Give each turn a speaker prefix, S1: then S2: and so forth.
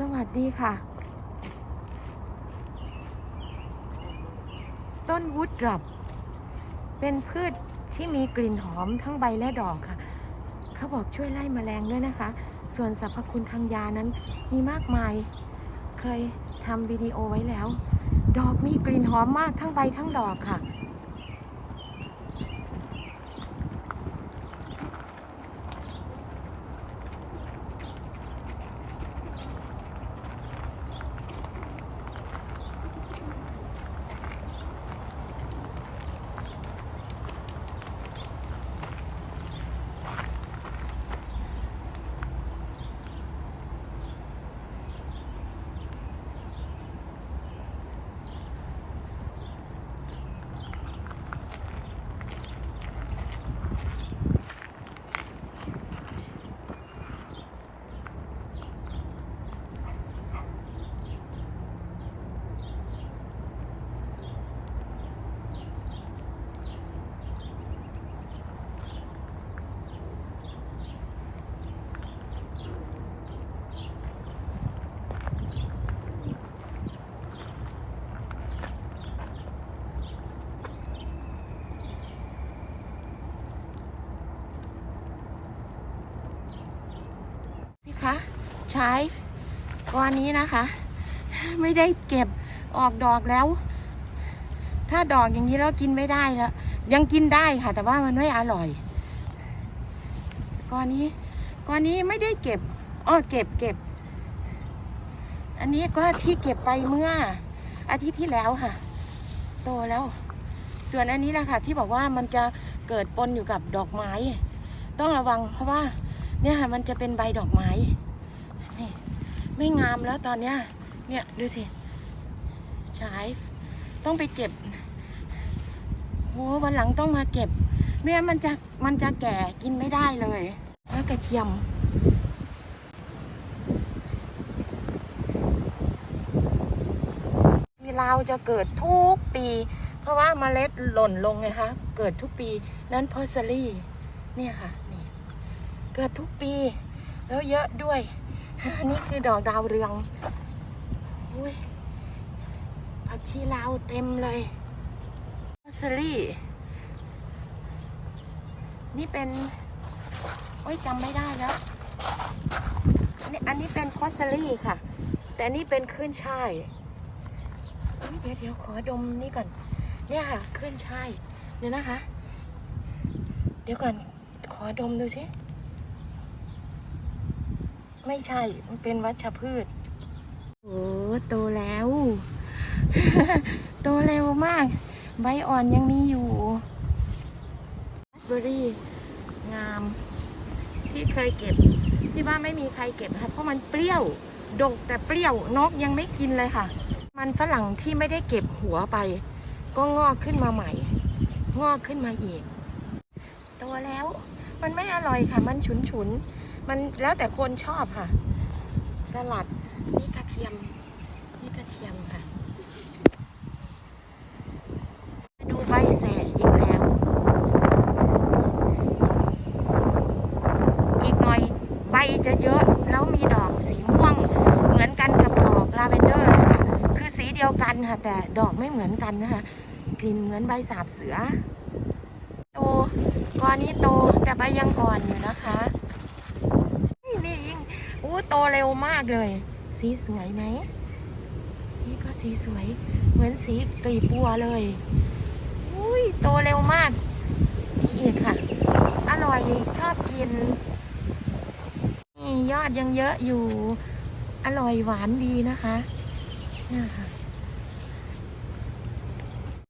S1: สวัสดีค่ะ ต้นวูดดรอปเป็นพืชที่มีกลิ่นหอมทั้งใบและดอกค่ะ เขาบอกช่วยไล่แมลงด้วยนะคะ ส่วนสรรพคุณทางยานั้นมีมากมาย เคยทำวิดีโอไว้แล้ว ดอกมีกลิ่นหอมมากทั้งใบทั้งดอกค่ะ พี่คะ ใช้ก้อนนี้นะคะ ไม่ได้เก็บออกดอกแล้ว ถ้าดอกอย่างนี้แล้วกินไม่ได้แล้ว ยังกินได้ค่ะ แต่ว่ามันไม่อร่อยก้อนนี้ก้อนนี้ไม่ได้เก็บอ้อเก็บเก็บ อันนี้ก็ที่เก็บไปเมื่อ อาทิตย์ที่แล้วค่ะ โตแล้ว ส่วนอันนี้แหละค่ะ ที่บอกว่ามันจะเกิดปนอยู่กับดอกไม้ ต้องระวังเพราะว่า เนี่ยค่ะมันจะเป็นใบดอกไม้ ไม่งามแล้วตอนเนี้ย เนี่ยดูสิใช้ต้องไปเก็บโหวันหลังต้องมาเก็บไม่งั้นมันจะมันจะแก่กินไม่ได้เลยแล้วกระเทียมที่ลาวจะเกิดทุกปี เพราะว่าเมล็ดหล่นลงไงคะเกิดทุกปีนั้นพอสลี่เนี่ยค่ะนี่เกิดทุกปี แล้วเยอะด้วยนนี้คือดอกดาวเรืองอุ้ยผักชีลาวเต็มเลยพอสลี่ นี่เป็น โอ้ยจำไม่ได้แล้วนี่อันนี้เป็นพอสลี่ค่ะ แต่นี่เป็นขึ้นช่ายอุ๊ยเดี๋ยวเดี๋ยวขอดมนี่ก่อน เนี่ยค่ะขึ้นช่ายเดี๋ยวนะคะ เดี๋ยวก่อนขอดมดูสิ ไม่ใช่ มันเป็นวัชพืช โอ้โตแล้ว โตเร็วมาก ใบอ่อนยังมีอยู่ราสเบอรี่ งาม ที่เคยเก็บ ที่บ้านไม่มีใครเก็บค่ะเพราะมันเปรี้ยว ดกแต่เปรี้ยวนกยังไม่กินเลยค่ะ มันฝรั่งที่ไม่ได้เก็บหัวไป ก็งอกขึ้นมาใหม่ งอกขึ้นมาอีก โตแล้ว มันไม่อร่อยค่ะ มันฉุนฉุนๆ มันแล้วแต่คนชอบค่ะ สลัดนี่กระเทียมนี่กระเทียมค่ะ ดูใบเซจอีกแล้ว อีกหน่อยใบจะเยอะแล้วมีดอกสีม่วง เหมือนกันกับดอกลาเวนเดอร์เลยค่ะคือสีเดียวกันค่ะ แต่ดอกไม่เหมือนกันนะคะกลิ่นเหมือนใบสาบเสือ โตก้อนนี้โตแต่ใบยังอ่อนอยู่นะคะ เร็วมากเลย สีสวยไหม นี่ก็สีสวย เหมือนสีกลีบบัวเลย อุ้ยโตเร็วมากนี่อีกค่ะ อร่อยชอบกิน นี่ยอดยังเยอะอยู่ อร่อยหวานดีนะคะนี่ค่ะ